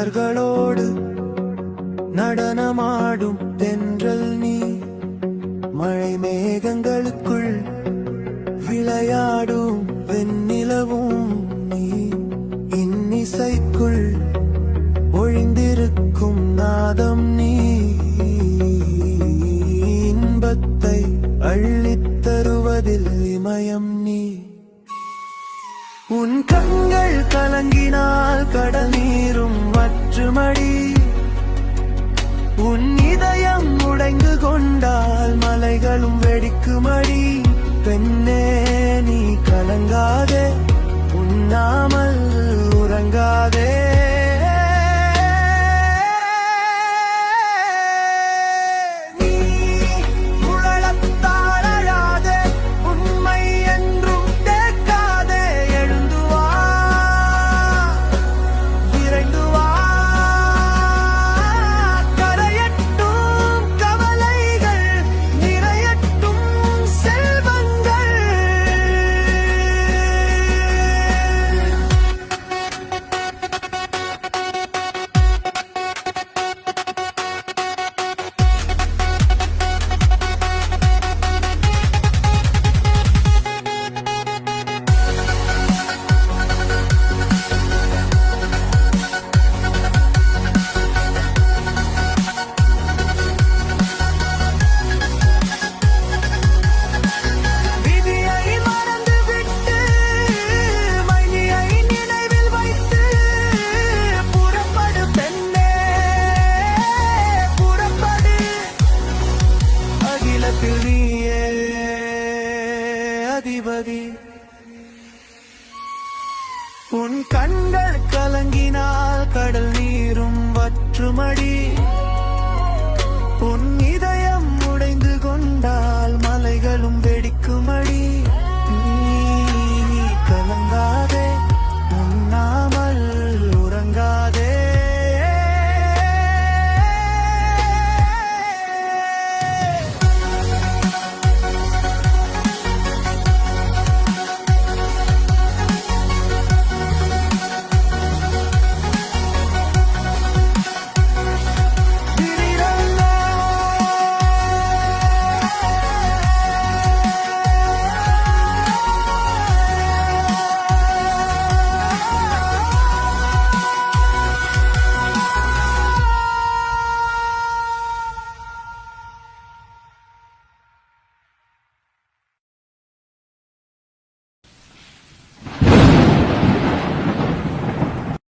மலர்களோடு நடனமாடும் தென்றல் நீ. மழை மேகங்களுக்குள் விளையாடும் வெண்ணிலவும் நீ. இன்னிசைக்குள் ஒழிந்திருக்கும் நாதம் நீ. இன்பத்தை அள்ளித்தருவதில் இமயம் நீ. உன் கண்கள் கலங்கினால் கடல் நீரும் ஒன்றுமடி உன் இதயம் உடைந்து கொண்டால் மலைகளும் வெடிக்குமடி. பெண்ணே நீ கலங்காதே. உண்ணாமல் உறங்காதே. உள்ளது உன் கண்கள் கலங்கினால் கடல் நீரும் வற்றுமடி.